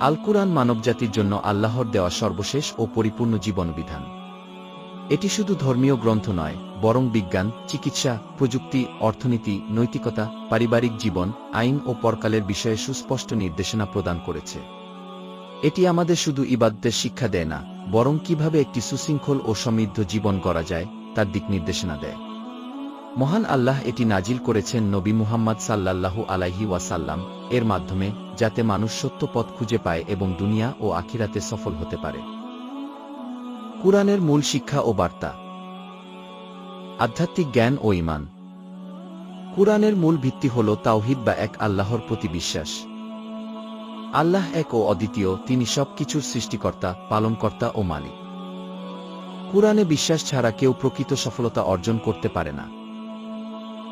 আল কুরআন মানবজাতির জন্য আল্লাহর দেওয়া সর্বশেষ ও পরিপূর্ণ জীবনবিধান। এটি শুধু ধর্মীয় গ্রন্থ নয়, বরং বিজ্ঞান, চিকিৎসা, প্রযুক্তি, অর্থনীতি, নৈতিকতা, পারিবারিক জীবন, আইন ও পরকালের বিষয়ে সুস্পষ্ট নির্দেশনা প্রদান করেছে। এটি আমাদের শুধু ইবাদতের শিক্ষা দেয় না, বরং কীভাবে একটি সুশৃঙ্খল ও সমৃদ্ধ জীবন গড়া যায়, তার দিক নির্দেশনা দেয়। মহান আল্লাহ এটি নাজিল করেছেন নবী মুহাম্মদ সাল্লাল্লাহু আলাইহি ওয়াসাল্লাম এর মাধ্যমে, যাতে মানুষ সত্য পথ খুঁজে পায় এবং দুনিয়া ও আখিরাতে সফল হতে পারে। কুরআনের মূল শিক্ষা ও বার্তা। আধ্যাত্মিক জ্ঞান ও ইমান কুরআনের মূল ভিত্তি হল তাওহিদ বা এক আল্লাহর প্রতি বিশ্বাস। আল্লাহ এক ও অদ্বিতীয়, তিনি সবকিছুর সৃষ্টিকর্তা, পালনকর্তা ও মালিক। কুরআনে বিশ্বাস ছাড়া কেউ প্রকৃত সফলতা অর্জন করতে পারে না।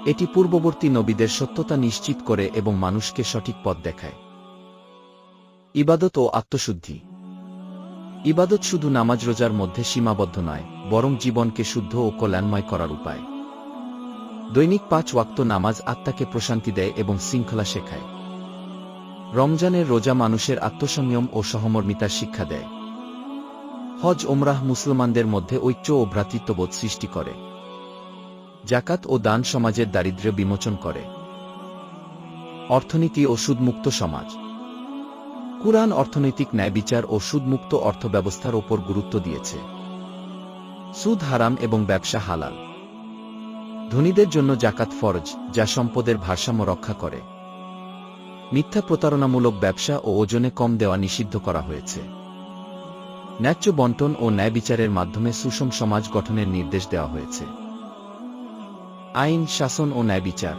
এটি পূর্ববর্তী নবীদের সত্যতা নিশ্চিত করে এবং মানুষকে সঠিক পথ দেখায়। ইবাদত ও আত্মশুদ্ধি। ইবাদত শুধু নামাজ রোজার মধ্যে সীমাবদ্ধ নয়, বরং জীবনকে শুদ্ধ ও কল্যাণময় করার উপায়। দৈনিক পাঁচ ওয়াক্ত নামাজ আত্মাকে প্রশান্তি দেয় এবং শৃঙ্খলা শেখায়। রমজানের রোজা মানুষের আত্মসংযম ও সহমর্মিতার শিক্ষা দেয়। হজ ওমরাহ মুসলমানদের মধ্যে ঐক্য ও ভ্রাতৃত্ববোধ সৃষ্টি করে। জাকাত ও দান সমাজের দারিদ্র্য বিমোচন করে। অর্থনীতি ও সুদমুক্ত সমাজ। কুরআন অর্থনৈতিক ন্যায় বিচার ও সুদমুক্ত অর্থব্যবস্থার ওপর গুরুত্ব দিয়েছে। সুদ হারাম এবং ব্যবসা হালাল। ধনীদের জন্য জাকাত ফরজ, যা সম্পদের ভারসাম্য রক্ষা করে। মিথ্যা প্রতারণামূলক ব্যবসা ও ওজনে কম দেওয়া নিষিদ্ধ করা হয়েছে। ন্যায্য বন্টন ও ন্যায় বিচারের মাধ্যমে সুষম সমাজ গঠনের নির্দেশ দেওয়া হয়েছে। আইন, শাসন ও ন্যায়বিচার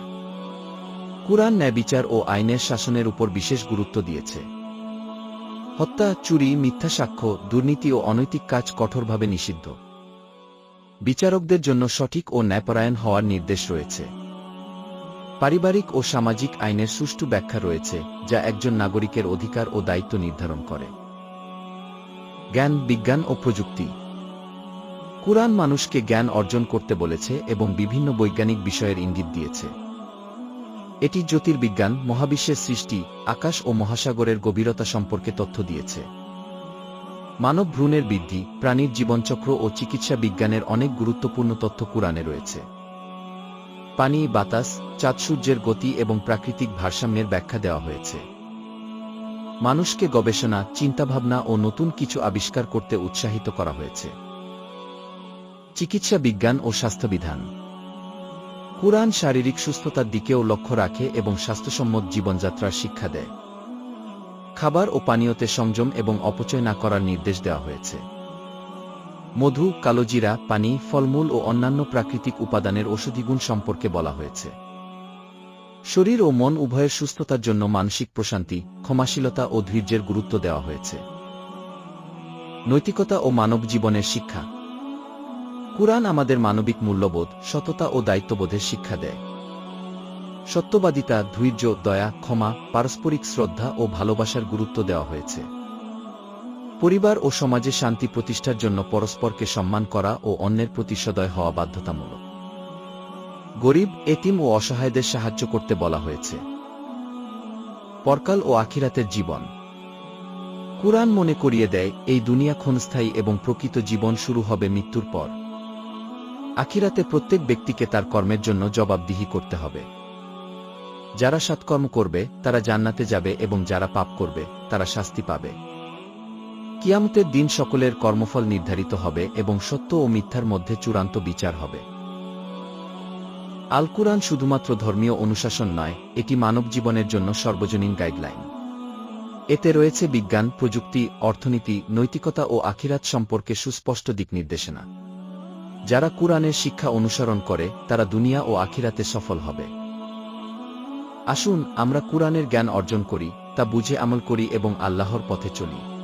কুরআন ন্যায়বিচার ও আইনের শাসনের উপর বিশেষ গুরুত্ব দিয়েছে। হত্যা, চুরি, মিথ্যা সাক্ষ্য, দুর্নীতি ও অনৈতিক কাজ কঠোরভাবে নিষিদ্ধ। বিচারকদের জন্য সঠিক ও ন্যায়পরায়ণ হওয়ার নির্দেশ রয়েছে। পারিবারিক ও সামাজিক আইনের সুষ্ঠু ব্যাখ্যা রয়েছে, যা একজন নাগরিকের অধিকার ও দায়িত্ব নির্ধারণ করে। জ্ঞান, বিজ্ঞান ও প্রযুক্তি। কুরআন মানুষকে জ্ঞান অর্জন করতে বলেছে এবং বিভিন্ন বৈজ্ঞানিক বিষয়ের ইঙ্গিত দিয়েছে। এটি জ্যোতির্বিজ্ঞান, মহাবিশ্বের সৃষ্টি, আকাশ ও মহাসাগরের গভীরতা সম্পর্কে তথ্য দিয়েছে। মানব ভ্রূণের বৃদ্ধি, প্রাণীর জীবনচক্র ও চিকিৎসা বিজ্ঞানের অনেক গুরুত্বপূর্ণ তথ্য কুরআনে রয়েছে। পানি, বাতাস, চাঁদ সূর্যের গতি এবং প্রাকৃতিক ভারসাম্যের ব্যাখ্যা দেওয়া হয়েছে। মানুষকে গবেষণা, চিন্তাভাবনা ও নতুন কিছু আবিষ্কার করতে উৎসাহিত করা হয়েছে। চিকিৎসা বিজ্ঞান ও স্বাস্থ্যবিধান। কুরআন শারীরিক সুস্থতার দিকেও লক্ষ্য রাখে এবং স্বাস্থ্যসম্মত জীবনযাত্রার শিক্ষা দেয়। খাবার ও পানীয়তে সংযম এবং অপচয় না করার নির্দেশ দেওয়া হয়েছে। মধু, কালোজিরা, পানি, ফলমূল ও অন্যান্য প্রাকৃতিক উপাদানের ঔষধিগুণ সম্পর্কে বলা হয়েছে। শরীর ও মন উভয়ের সুস্থতার জন্য মানসিক প্রশান্তি, ক্ষমাশীলতা ও ধৈর্যের গুরুত্ব দেওয়া হয়েছে। নৈতিকতা ও মানব জীবনের শিক্ষা। কুরআন আমাদের মানবিক মূল্যবোধ, সততা ও দায়িত্ববোধের শিক্ষা দেয়। সত্যবাদিতা, ধৈর্য, দয়া, ক্ষমা, পারস্পরিক শ্রদ্ধা ও ভালোবাসার গুরুত্ব দেওয়া হয়েছে। পরিবার ও সমাজে শান্তি প্রতিষ্ঠার জন্য পরস্পরকে সম্মান করা ও অন্যের প্রতি সদয় হওয়া বাধ্যতামূলক। গরিব, এতিম ও অসহায়দের সাহায্য করতে বলা হয়েছে। পরকাল ও আখিরাতের জীবন। কুরআন মনে করিয়ে দেয়, এই দুনিয়া ক্ষণস্থায়ী এবং প্রকৃত জীবন শুরু হবে মৃত্যুর পর। আখিরাতে প্রত্যেক ব্যক্তিকে তার কর্মের জন্য জবাবদিহি করতে হবে। যারা সৎকর্ম করবে, তারা জান্নাতে যাবে এবং যারা পাপ করবে, তারা শাস্তি পাবে। কিয়ামতের দিন সকলের কর্মফল নির্ধারিত হবে এবং সত্য ও মিথ্যার মধ্যে চূড়ান্ত বিচার হবে। আল কুরআন শুধুমাত্র ধর্মীয় অনুশাসন নয়, এটি মানব জীবনের জন্য সর্বজনীন গাইডলাইন। এতে রয়েছে বিজ্ঞান, প্রযুক্তি, অর্থনীতি, নৈতিকতা ও আখিরাত সম্পর্কে সুস্পষ্ট দিক নির্দেশনা। যারা কুরআনের শিক্ষা অনুসরণ করে, তারা দুনিয়া ও আখিরাতে সফল হবে। আসুন, আমরা কোরআনের জ্ঞান অর্জন করি, তা বুঝে আমল করি এবং আল্লাহর পথে চলি।